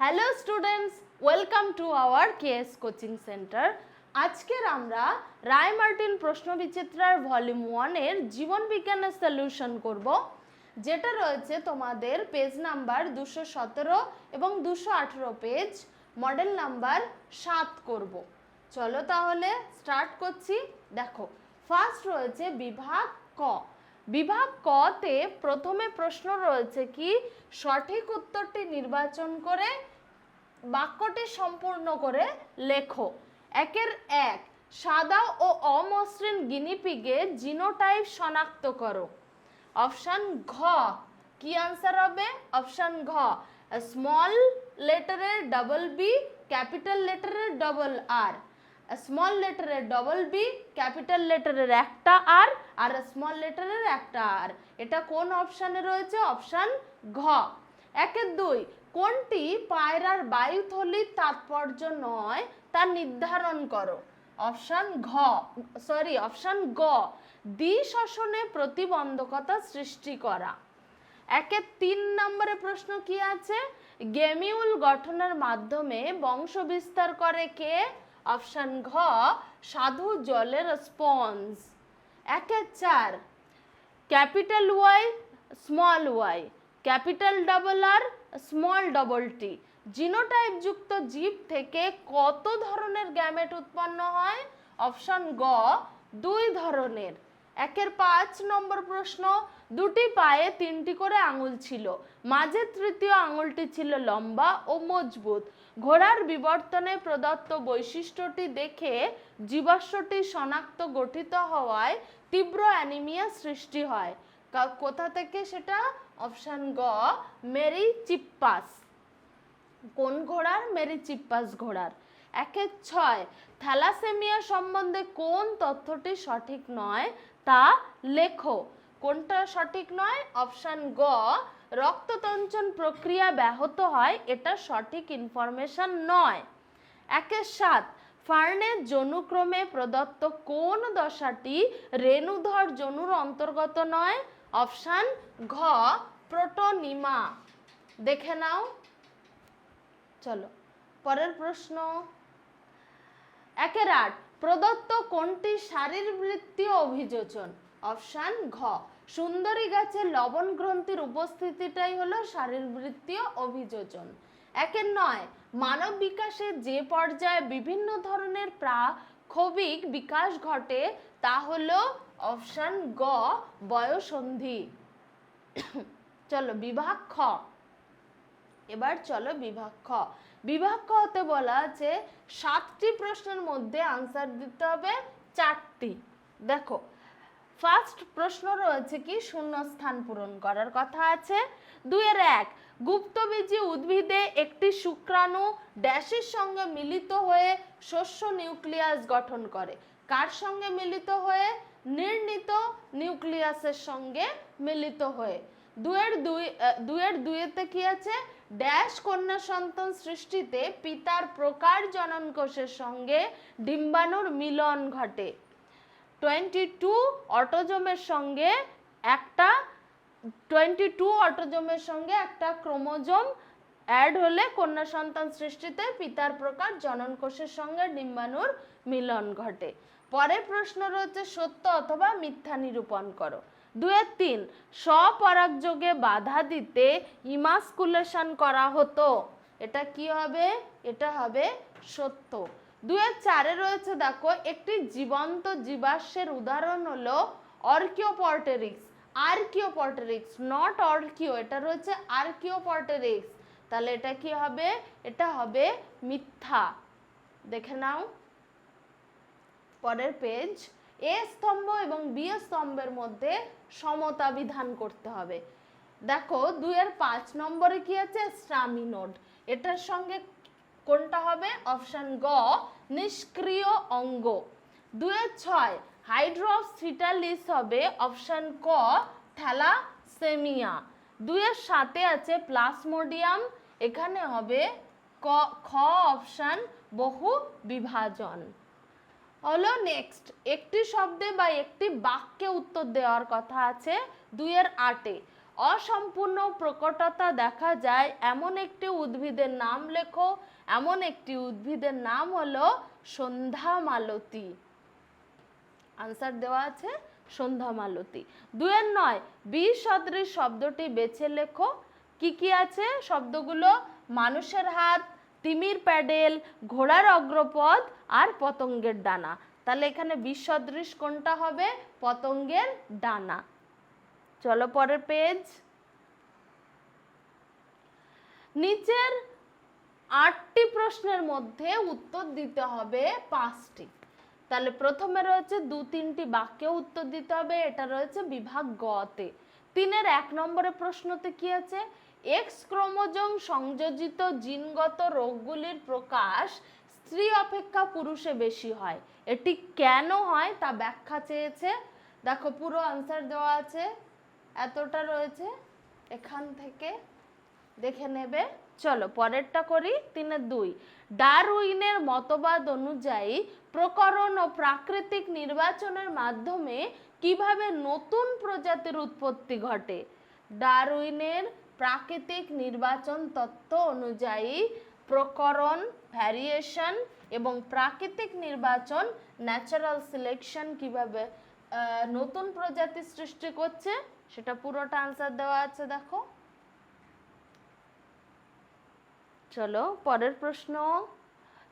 Hello students welcome to our KS coaching centre আজকের আমরা রায় Martin প্রশ্ন বিচিত্রার ভলিউম ওয়ানের জীবন বিজ্ঞানের সলিউশন করব, যেটা রয়েছে তোমাদের পেজ নাম্বার দুশো সতেরো এবং দুশো আঠেরো পেজ মডেল নাম্বার সাত করব। চলো তাহলে স্টার্ট করছি। দেখো ফার্স্ট রয়েছে বিভাগ ক। বিভাগ কতে প্রথমে প্রশ্ন রয়েছে কি, সঠিক উত্তরটি নির্বাচন করে বাক্যটি সম্পূর্ণ করে লেখো। একের এক, সাদা ও অমসৃণ গিনিপিগে জিনোটাইপ শনাক্ত করো। অপশান ঘ, কি আনসার হবে? অপশান ঘ, স্মল লেটারের ডাবল বি, ক্যাপিটাল লেটারের ডবল আর। স্মল লেটারের ডবল বি ক্যাপিটাল লেটারের একটা আর আর স্মল লেটারের একটা আর এটা কোন অপশানে রয়েছে? অপশান ঘ। একের দুই, কোনটি পায়রার বায়ুথলির তাৎপর্য নয় তা নির্ধারণ করো। অপশান ঘ, সরি, অপশান গ দ্বি শ্বসনে প্রতিবন্ধকতা সৃষ্টি করা। একের তিন নম্বরে প্রশ্ন কি আছে? গেমিউল গঠনের মাধ্যমে বংশ বিস্তার করে কে? অপশন ঘ, সাধু জলের স্পঞ্জ একের চার capital Y small Y capital double R small double T genotype যুক্ত জীব থেকে কত ধরনের গ্যামেট উৎপন্ন হয়? অপশন গ, দুই ধরনের। একের পাঁচ নম্বর প্রশ্ন, দুটি পায়ে তিনটি করে আঙুল ছিল। মাঝে তৃতীয় আঙুলটি ছিল লম্বা ও মজবুত। ঘোড়ার বিবর্তনে প্রদত্ত বৈশিষ্ট্যটি দেখে জীবাশ্মটি শনাক্ত গঠিত হওয়ায় তীব্র অ্যানিমিয়া সৃষ্টি হয়। কোথা থেকে সেটা? অপশান গ মেরি চিপ্পাস কোন ঘোড়ার? মেরি চিপ্পাস ঘোড়ার। একে ছয়, থ্যালাসেমিয়া সম্বন্ধে কোন তথ্যটি সঠিক নয় তা লেখো। কোনটা সঠিক নয়? অপশান গ রক্ততঞ্চন প্রক্রিয়া ব্যাহত হয়, এটা সঠিক ইনফরমেশন নয়। একের সাত, ফার্নের জনুক্রমে প্রদত্ত কোন দশাটি রেণুধর জনুর অন্তর্গত নয়? অপশান ঘ, প্রোটোনিমা। দেখে নাও। চলো, পরের প্রশ্ন। একের আট, প্রদত্ত কোনটি শারীরবৃত্তীয় অভিযোজন? অপশান ঘ সুন্দরী গাছে লবণ গ্রন্থির উপস্থিতিটাই হলো শারীরবৃত্তীয় অভিযোজন। একের নয়, মানব বিকাশের যে পর্যায়ে বিভিন্ন ধরনের প্রাক্ষবিক বিকাশ ঘটে, তা হলো অপশান গ, বয়সন্ধি। চলো বিভাগ খ। এবার চলো বিভাগ খ। বিভাগ খ হতে বলা আছে, সাতটি প্রশ্নের মধ্যে আনসার দিতে হবে চারটি। দেখো ফার্স্ট প্রশ্ন রয়েছে কি? শূন্যস্থান পূরণ করার কথা আছে। দুইয়ের এক, গুপ্তবীজী উদ্ভিদে একটি শুক্রাণু ড্যাশের সঙ্গে মিলিত হয়ে শস্য নিউক্লিয়াস গঠন করে। কার সঙ্গে মিলিত হয়ে? নির্ণীত নিউক্লিয়াসের সঙ্গে মিলিত হয়ে। দুয়ের দুই দুয়ের দুইয়েতে কি আছে? ড্যাশ কন্যা সন্তান সৃষ্টিতে পিতার প্রকার জনন কোষের সঙ্গে ডিম্বাণুর মিলন ঘটে। টোয়েন্টি টু অটোজমের সঙ্গে একটা, টোয়েন্টি টু অটোজমের সঙ্গে একটা ক্রোমোজোম অ্যাড হলে কন্যা সন্তান সৃষ্টিতে পিতার প্রকার জনন কোষের সঙ্গে ডিম্বাণুর মিলন ঘটে। পরের প্রশ্ন রয়েছে, সত্য অথবা মিথ্যা নিরূপণ করো। দুয়ের তিন, স্বপরাগযোগে বাধা দিতে ইমাসকুলেশন করা হতো। এটা কি হবে? এটা হবে সত্য। দুয়ের চারে রয়েছে, দেখো, একটি জীবন্ত জীবাশ্মের উদাহরণ হলো অর্কিওপর্টেরিক্স আর্কিওপর্টেরিক্স নট অর্কিও, এটা রয়েছে আর্কিওপর্টেরিক্স তাহলে এটা কি হবে? এটা হবে মিথ্যা। দেখে নাও। পরের পেজ এ স্তম্ভ এবং বি স্তম্ভের মধ্যে সমতা বিধান করতে হবে। দেখো, দুইয়ের পাঁচ নম্বরে কি আছে? স্ট্রামিনোড এটার সঙ্গে কোনটা হবে? অপশান গ, নিষ্ক্রিয় অঙ্গ। দুয়ের ছয় হাইড্রোসিটালিস হবে, অপশান ক, থ্যালাসেমিয়া। দুয়ের সাথে আছে প্লাসমোডিয়াম, এখানে হবে ক, খ অপশান বহু বিভাজন। হলো নেক্সট একটি শব্দে বা একটি বাক্যে উত্তর দেওয়ার কথা আছে দুইয়ের আটে। অসম্পূর্ণ প্রকটতা দেখা যায়। এমন একটি উদ্ভিদের নাম লেখো, এমন একটি উদ্ভিদের নাম হলো সন্ধ্যা মালতী আনসার দেওয়া আছে সন্ধ্যা মালতী দুয়ের নয় বিষ সদৃশ শব্দটি বেছে লেখো। কি কি আছে? শব্দগুলো মানুষের হাত, তিমির প্যাডেল, ঘোড়ার অগ্রপদ আর পতঙ্গের ডানা। তাহলে এখানে বিষ সদৃশ কোনটা হবে? পতঙ্গের ডানা। চলো পরের পেজ নিচের আটটি প্রশ্নের মধ্যে উত্তর দিতে হবে পাঁচটি। তাহলে প্রথমে রয়েছে দু তিনটি বাক্যে উত্তর দিতে হবে, এটা রয়েছে বিভাগ গতে তিনের এক নম্বরের প্রশ্নতে কি আছে? এক্স ক্রোমোজোম সংযোজিত জিনগত রোগগুলির প্রকাশ স্ত্রী অপেক্ষা পুরুষে বেশি হয়। এটি কেন হয় তা ব্যাখ্যা চেয়েছে। দেখো পুরো আনসার দেওয়া আছে। এতটা রয়েছে, এখান থেকে দেখে নেবে। চলো, পরেরটা করি তিনে দুই। ডারউইনের মতবাদ অনুযায়ী প্রকরণ ও প্রাকৃতিক নির্বাচনের মাধ্যমে কীভাবে নতুন প্রজাতির উৎপত্তি ঘটে? ডারউইনের প্রাকৃতিক নির্বাচন তত্ত্ব অনুযায়ী প্রকরণ, ভ্যারিয়েশন এবং প্রাকৃতিক নির্বাচন ন্যাচারাল সিলেকশন কীভাবে নতুন প্রজাতি সৃষ্টি করছে সেটা পুরোটা আনসার দেওয়া আছে, দেখো। চলো, পরের প্রশ্ন।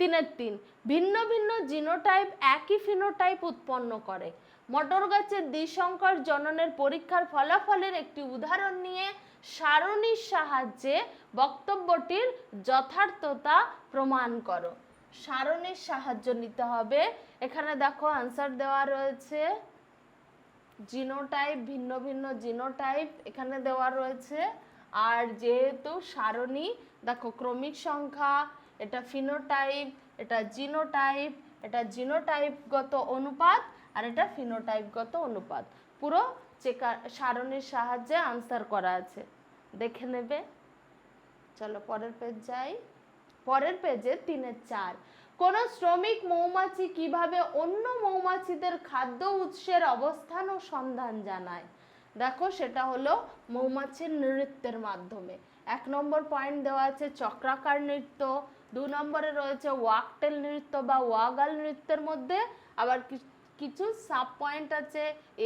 তিনের তিন, ভিন্ন ভিন্ন জিনোটাইপ একই ফিনোটাইপ উৎপন্ন করে। মটর গাছের দ্বিসংকর জননের পরীক্ষার ফলাফলের একটি উদাহরণ নিয়ে সারণীর সাহায্যে বক্তব্যটির যথার্থতা প্রমাণ করো। সারণীর সাহায্য নিতে হবে। এখানে দেখো আনসার দেওয়া রয়েছে। জিনোটাইপ, ভিন্ন ভিন্ন জিনোটাইপ এখানে দেওয়া রয়েছে। আর যেহেতু সারণী, দেখো ক্রমিক সংখ্যা, এটা ফিনোটাইপ, এটা জিনোটাইপ, এটা জিনোটাইপগত অনুপাত, আর এটা ফিনোটাইপগত অনুপাত। পুরো চেকার সারণীর সাহায্যে আনসার করা আছে। দেখে নেবে। চলো পরের পেজ যাই। পরের পেজে তিনের চার। কোন শ্রমিক মৌমাছি কীভাবে অন্য মৌমাছিদের খাদ্য উৎসের অবস্থান ও সন্ধান জানায়? দেখো, সেটা হলো মৌমাছির নৃত্যের মাধ্যমে। এক নম্বর পয়েন্ট দেওয়া আছে চক্রাকার নৃত্য, দু নম্বরে রয়েছে ওয়াকটেল নৃত্য বা ওয়াগাল নৃত্যের মধ্যে। আবার কিছু সাব পয়েন্ট আছে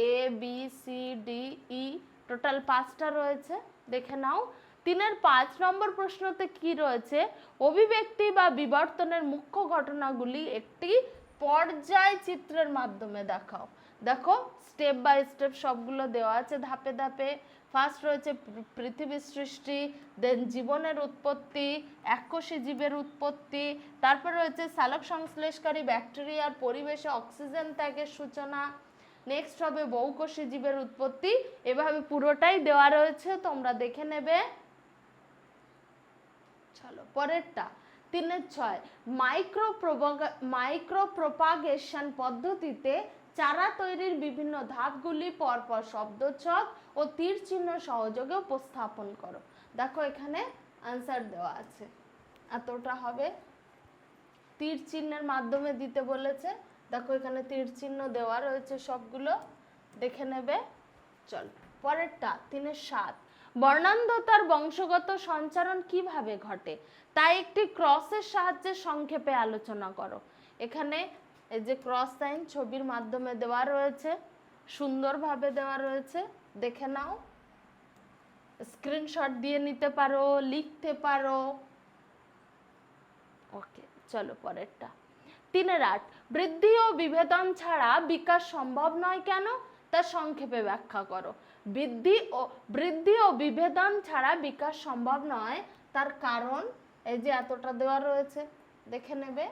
A B C D E total পাঁচটা রয়েছে। দেখে নাও। তিনের পাঁচ নম্বর প্রশ্নতে কি রয়েছে? অভিব্যক্তি বা বিবর্তনের মুখ্য ঘটনাগুলি একটি পর্যায় চিত্রের মাধ্যমে দেখাও। দেখো স্টেপ বাই স্টেপ সবগুলো দেওয়া আছে ধাপে ধাপে। ফার্স্ট রয়েছে পৃথিবীর সৃষ্টি দেন জীবনের উৎপত্তি, এককোষী জীবের উৎপত্তি। তারপর রয়েছে সালোক সংশ্লেষকারী ব্যাকটেরিয়ার পরিবেশে অক্সিজেন ত্যাগের সূচনা। নেক্সট হবে বহুকোষী জীবের উৎপত্তি। এভাবে পুরোটাই দেওয়া রয়েছে, তোমরা দেখে নেবে। চলো, পরেরটা। তিনের ছয় মাইক্রো মাইক্রো প্রপাগেশন পদ্ধতিতে চারা তৈরির বিভিন্ন ধাপগুলি পরপর শব্দছক ও তীর চিহ্ন সহযোগে উপস্থাপন করো। দেখো এখানে আনসার দেওয়া আছে। এতটা হবে। তীর চিহ্নের মাধ্যমে দিতে বলেছে। দেখো এখানে তীর চিহ্ন দেওয়া রয়েছে সবগুলো। দেখে নেবে। চল, পরেরটা, তিনের সাত। বর্ণান্ধতার বংশগত সঞ্চারণ কীভাবে ঘটে? তাই একটি ক্রসের সাহায্যে সংক্ষেপে আলোচনা করো। এখানে এই যে ক্রস সাইন ছবির মাধ্যমে দেওয়া রয়েছে, সুন্দরভাবে দেওয়া রয়েছে, দেখে নাও। স্ক্রিনশট দিয়ে নিতে পারো, লিখতে পারো। ওকে, চলো পরেরটা। তিনের আট, বৃদ্ধি ও বিভেদন ছাড়া বিকাশ সম্ভব নয় কেন? তা সংক্ষেপে ব্যাখ্যা করো। বৃদ্ধি ও বৃদ্ধি ও বিভেদন ছাড়া বিকাশ সম্ভব নয়। তার কারণ, এই যে এতটা দেওয়া রয়েছে, দেখে নেবে।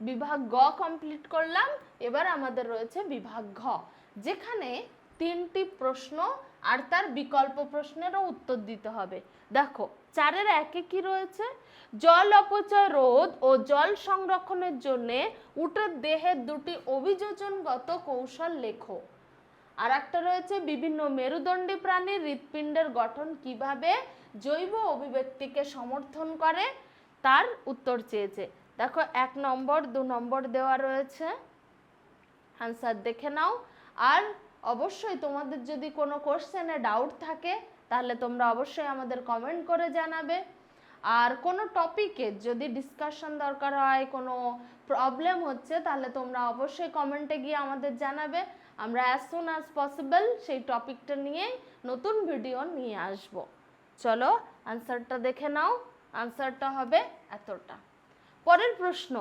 বিভাগ গ কমপ্লিট করলাম, এবার আমাদের রয়েছে বিভাগ ঘ, যেখানে তিনটি প্রশ্ন আর তার বিকল্প প্রশ্নেরও উত্তর দিতে হবে। দেখো, চারের একে কি রয়েছে? জল অপচয় রোধ ও জল সংরক্ষণের জন্য উটের দেহের দুটি অভিযোজনগত কৌশল লেখো। আর একটা রয়েছে বিভিন্ন মেরুদণ্ডী প্রাণীর হৃৎপিণ্ডের গঠন কীভাবে জৈব অভিব্যক্তিকে সমর্থন করে, তার উত্তর চেয়েছে। দেখো, এক নম্বর, দু নম্বর দেওয়া রয়েছে। আনসার দেখে নাও। আর অবশ্যই তোমাদের যদি কোনো কোশ্চেনে ডাউট থাকে, তাহলে তোমরা অবশ্যই আমাদের কমেন্ট করে জানাবে। আর কোনো টপিকে যদি ডিসকাশন দরকার হয়, কোনো প্রবলেম হচ্ছে, তাহলে তোমরা অবশ্যই কমেন্টে গিয়ে আমাদের জানাবে। আমরা অ্যাজ সুন অ্যাজ পসিবল সেই টপিকটা নিয়েই নতুন ভিডিও নিয়ে আসব। চলো আনসারটা দেখে নাও। আনসারটা হবে এতটা। পরের প্রশ্ন,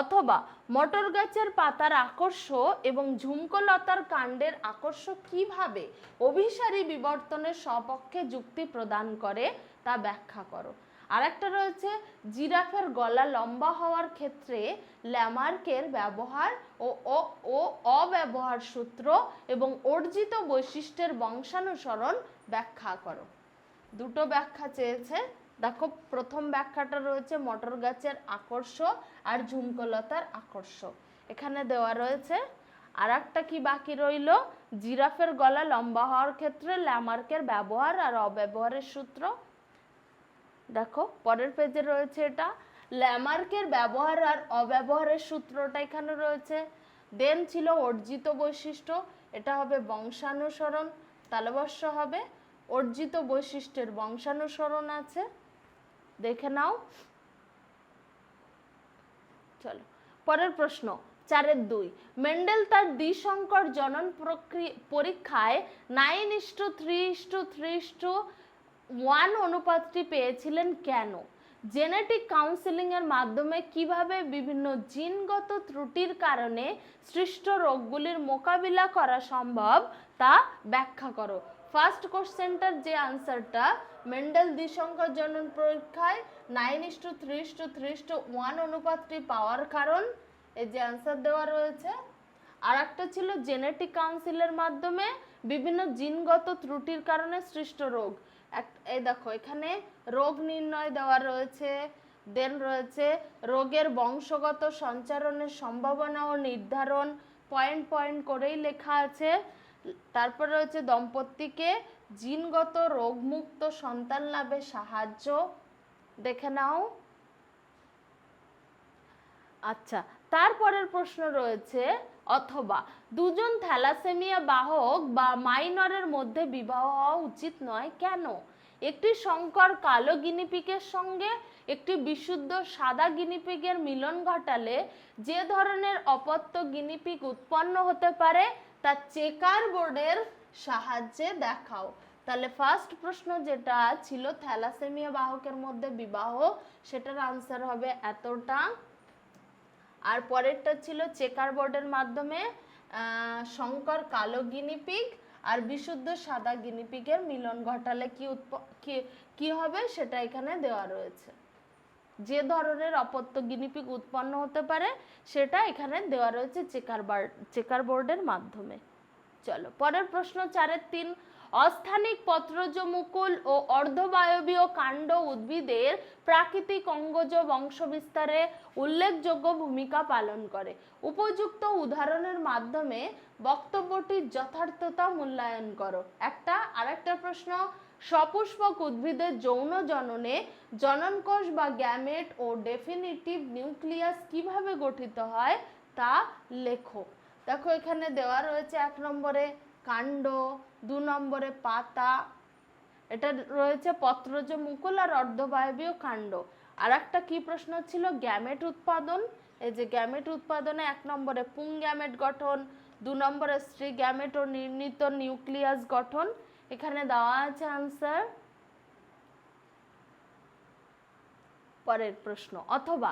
অথবা মটর গাছের পাতার আকর্ষ এবং ঝুমকলতার কাণ্ডের আকর্ষ কীভাবে অভিসারী বিবর্তনের সপক্ষে যুক্তি প্রদান করে, তা ব্যাখ্যা করো। আরেকটা রয়েছে, জিরাফের গলা লম্বা হওয়ার ক্ষেত্রে ল্যামার্কের ব্যবহার ও ও অব্যবহার সূত্র এবং অর্জিত বৈশিষ্ট্যের বংশানুসরণ ব্যাখ্যা করো। দুটো ব্যাখ্যা চেয়েছে। দেখো, প্রথম ব্যাখ্যাটা রয়েছে মটর গাছের আকর্ষ আর ঝুমকলতার আকর্ষ। এখানে দেওয়া রয়েছে আর একটা কি বাকি রইল? জিরাফের গলা লম্বা হওয়ার ক্ষেত্রে ল্যামার্কের ব্যবহার আর অব্যবহারের সূত্র দেখো, পরের পেজে রয়েছে এটা। ল্যামার্কের ব্যবহার আর অব্যবহারের সূত্রটা এখানে রয়েছে। দেন ছিল অর্জিত বৈশিষ্ট্য, এটা হবে বংশানুসরণ তালবস্য হবে অর্জিত বৈশিষ্ট্যের বংশানুসরণ আছে। দেখে নাও। চলো, পরের প্রশ্ন, চারের দুই। মেন্ডেল তার দ্বিসংকর জনন প্রক্রিয়া, পরীক্ষায় nine is to three is to three is to one অনুপাতটি পেয়েছিলেন কেন? জেনেটিক কাউন্সিলিং এর মাধ্যমে কীভাবে বিভিন্ন জিনগত ত্রুটির কারণে সৃষ্ট রোগগুলির মোকাবিলা করা সম্ভব তা ব্যাখ্যা করো। ফার্স্ট কোশ্চেনটার যে আনসারটা মেন্ডেল দ্বিসংকর জনন পরীক্ষায় nine is to three is to three is to one অনুপাতটি পাওয়ার কারণ, এই যে আনসার দেওয়া রয়েছে। আর একটা ছিল জেনেটিক কাউন্সিলের মাধ্যমে বিভিন্ন জিনগত ত্রুটির কারণে সৃষ্ট রোগ। এই দেখো, এখানে রোগ নির্ণয় দেওয়া রয়েছে, দেন রয়েছে রোগের বংশগত সঞ্চারণের সম্ভাবনা ও নির্ধারণ পয়েন্ট পয়েন্ট করেই লেখা আছে। তারপর রয়েছে দম্পতিকে জিনগত রোগমুক্ত সন্তান লাভে সাহায্য, দেখে নাও। আচ্ছা তারপরের প্রশ্ন রয়েছে অথবা দুজন থ্যালাসেমিয়া বাহক বা মাইনরের মধ্যে বিবাহ হওয়া উচিত নয় কেন? একটি সংকর কালো গিনিপিকের সঙ্গে একটি বিশুদ্ধ সাদা গিনিপিগের মিলন ঘটালে যে ধরনের অপত্য গিনিপিগ উৎপন্ন হতে পারে, তা চেকার বোর্ডের সাহায্যে দেখাও। তাহলে ফার্স্ট প্রশ্ন যেটা ছিল, থ্যালাসেমিয়া বাহকের মধ্যে বিবাহ, সেটার আনসার হবে এতটা। আর পরেরটা ছিল চেকার বোর্ডের মাধ্যমে শঙ্কর কালো গিনিপিগ আর বিশুদ্ধ সাদা গিনিপিগের মিলন ঘটালে কি উৎপ- কি- হবে সেটা এখানে দেওয়া রয়েছে। যে ধরনের অপত্য গিনিপিগ উৎপন্ন হতে পারে সেটা এখানে দেওয়া রয়েছে চেকার চেকার বোর্ডের মাধ্যমে। চলো, পরের প্রশ্ন চারের তিন অস্থানিক পত্রজ মুকুল ও অর্ধবায়বীয় কাণ্ড উদ্ভিদের প্রাকৃতিক অঙ্গজ বংশবিস্তারে উল্লেখযোগ্য ভূমিকা পালন করে। উপযুক্ত উদাহরণের মাধ্যমে বক্তব্যটির যথার্থতা মূল্যায়ন করো। একটা, আরেকটা প্রশ্ন, সপুষ্পক উদ্ভিদের যৌন জননে জননকোষ বা গ্যামেট ও ডেফিনিটিভ নিউক্লিয়াস কীভাবে গঠিত হয় তা লেখো। দেখো, এখানে দেওয়া রয়েছে এক নম্বরে কাণ্ড দু নম্বরে পাতা, এটা রয়েছে পত্রজ মুকুল আর অর্ধবায়বীয় কাণ্ড। আর একটা কি প্রশ্ন ছিল? গ্যামেট উৎপাদন। এই যে গ্যামেট উৎপাদনে এক নম্বরে পুং গ্যামেট গঠন, দু নম্বরে স্ত্রী গ্যামেট ও নির্ণীত নিউক্লিয়াস গঠন। এখানে দেওয়া আছে আনসার পরের প্রশ্ন, অথবা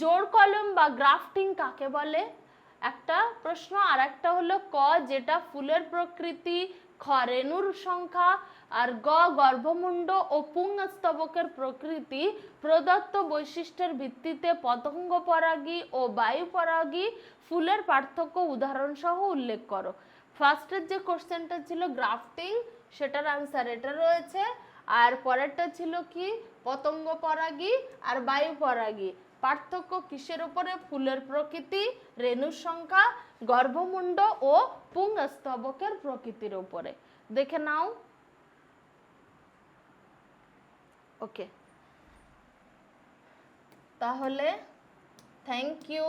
জোর কলম বা গ্রাফটিং কাকে বলে? একটা প্রশ্ন আর একটা হলো ক, যেটা ফুলের প্রকৃতি খ রেণুর সংখ্যা আর গ গর্ভমুণ্ড ও পুংস্তবকের প্রকৃতি, প্রদত্ত বৈশিষ্ট্যের ভিত্তিতে পতঙ্গ পরাগী ও বায়ু পরাগী ফুলের পার্থক্য উদাহরণ সহ উল্লেখ করো। ফার্স্টের যে কোশ্চেনটা ছিল গ্রাফটিং, সেটার আনসার এটা রয়েছে। আর পরেরটা ছিল কি? পতঙ্গ পরাগী আর বায়ু পরাগী পার্থক্য কিসের উপরে? ফুলের প্রকৃতি রেণুর সংখ্যা, গর্ভমুণ্ড ও পুংস্তবকের প্রকৃতির উপরে। দেখে নাও। ওকে তাহলে thank you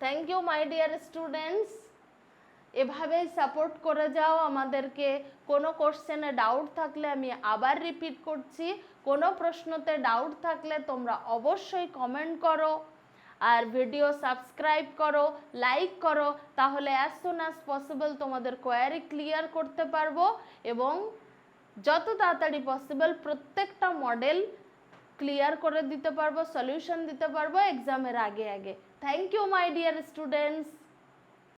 thank you my dear students এভাবেই সাপোর্ট করে যাও, আমাদেরকে কোনো কোশ্চেনে ডাউট থাকলে আমি আবার রিপিট করছি। কোনো প্রশ্নতে ডাউট থাকলে তোমরা অবশ্যই কমেন্ট করো আর ভিডিও সাবস্ক্রাইব করো লাইক করো, তাহলে অ্যাজ সুন অ্যাজ পসিবল তোমাদের কোয়ারি ক্লিয়ার করতে পারব এবং যত তাড়াতাড়ি পসিবল প্রত্যেকটা মডেল ক্লিয়ার করে দিতে পারব সলিউশন দিতে পারব এক্সামের আগে আগে। Thank you my dear students